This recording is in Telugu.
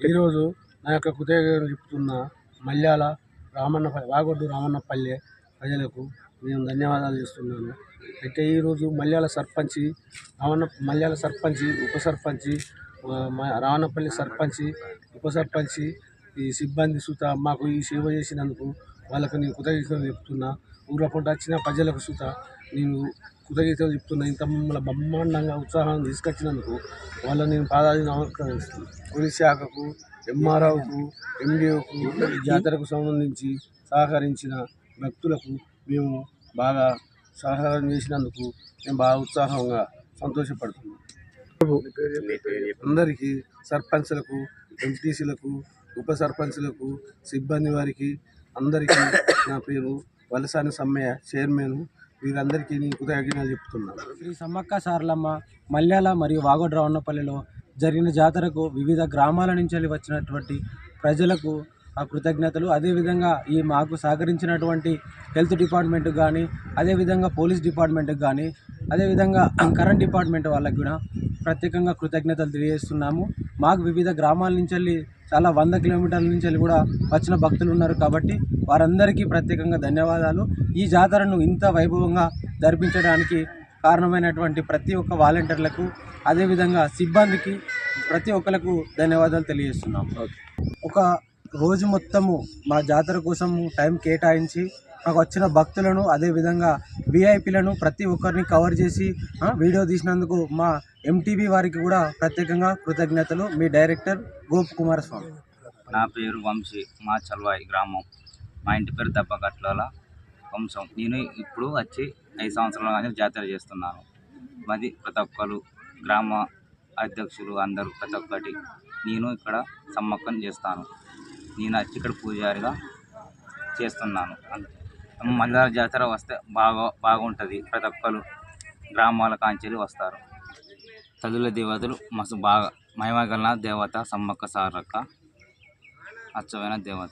ఈరోజు నా యొక్క కృతజ్ఞతలు చెప్తున్న మల్యాల రామన్న వాగొడ్డు రామన్నపల్లె ప్రజలకు నేను ధన్యవాదాలు చేస్తున్నాను. అయితే ఈరోజు మల్యాల సర్పంచి రామన్న మల్యాల సర్పంచి ఉప సర్పంచి రావణపల్లి సర్పంచి ఉప సర్పంచి ఈ సిబ్బంది సుత మాకు ఈ సేవ చేసినందుకు వాళ్ళకు నేను కృతజ్ఞతలు చెప్తున్నా. ఊర్లో వచ్చిన ప్రజలకు సుత నేను కృతజ్ఞతలు చెప్తున్నా. ఇంత మమ్మల్ని బ్రహ్మాండంగా ఉత్సాహం తీసుకొచ్చినందుకు వాళ్ళని నేను పాదాది నమస్కరిస్తున్నాను పోలీస్ శాఖకు ఎంఆర్ఓకు ఎండిఓకు జాతరకు సంబంధించి సహకరించిన వ్యక్తులకు మేము బాగా సహకారం చేసినందుకు మేము బాగా ఉత్సాహంగా సంతోషపడుతున్నాం అందరికీ సర్పంచ్లకు ఎంపీసీలకు ఉప సర్పంచ్లకు సిబ్బంది వారికి అందరికీ నా పేరు వలసాని సమ్మయ్య చైర్మన్ వీరందరికీ నేను కృతజ్ఞతలు చెప్తున్నాను శ్రీ సమ్మక్క సారలమ్మ మల్యాల మరియు వాగోడు రావణపల్లిలో జరిగిన జాతరకు వివిధ గ్రామాల నుంచి వచ్చినటువంటి ప్రజలకు ఆ కృతజ్ఞతలు. అదేవిధంగా ఈ మాకు సహకరించినటువంటి హెల్త్ డిపార్ట్మెంట్కి కానీ అదేవిధంగా పోలీస్ డిపార్ట్మెంట్కి కానీ అదేవిధంగా కరెంట్ డిపార్ట్మెంట్ వాళ్ళకి కూడా ప్రత్యేకంగా కృతజ్ఞతలు తెలియజేస్తున్నాము. మాకు వివిధ గ్రామాల నుంచి వెళ్ళి చాలా వంద కిలోమీటర్ల నుంచి వెళ్ళి కూడా వచ్చిన భక్తులు ఉన్నారు కాబట్టి వారందరికీ ప్రత్యేకంగా ధన్యవాదాలు. ఈ జాతరను ఇంత వైభవంగా జరిపించడానికి కారణమైనటువంటి ప్రతి ఒక్క వాలంటీర్లకు అదేవిధంగా సిబ్బందికి ప్రతి ఒక్కరికి ధన్యవాదాలు తెలియజేస్తున్నాం. ఒక రోజు మొత్తము మా జాతర కోసం టైం కేటాయించి మాకు వచ్చిన భక్తులను అదేవిధంగా విఐపీలను ప్రతి ఒక్కరిని కవర్ చేసి వీడియో తీసినందుకు మా ఎంటీవీ వారికి కూడా ప్రత్యేకంగా కృతజ్ఞతలు. మీ డైరెక్టర్ గోప్ కుమారస్వామి. నా పేరు వంశీ మా చల్వాయి గ్రామం. మా ఇంటి పేరు దెబ్బకట్ల వంశం. నేను ఇప్పుడు వచ్చి ఐదు సంవత్సరాల కానీ జాతర చేస్తున్నాను. మాది ప్రతి ఒక్కరు గ్రామ అధ్యక్షులు అందరూ ప్రతి ఒక్కటి. నేను ఇక్కడ సమ్మక్కం చేస్తాను. నేను వచ్చి ఇక్కడ పూజారిగా చేస్తున్నాను. అంతే. మందార జాతర వస్తే బాగా బాగుంటుంది. ప్రతి ఒక్కరు గ్రామాల కాంచెలు వస్తారు. తల్లుల దేవతలు మస్తు బాగా మహిమగల దేవత సమ్మక్క సారక్క అచ్చమైన దేవత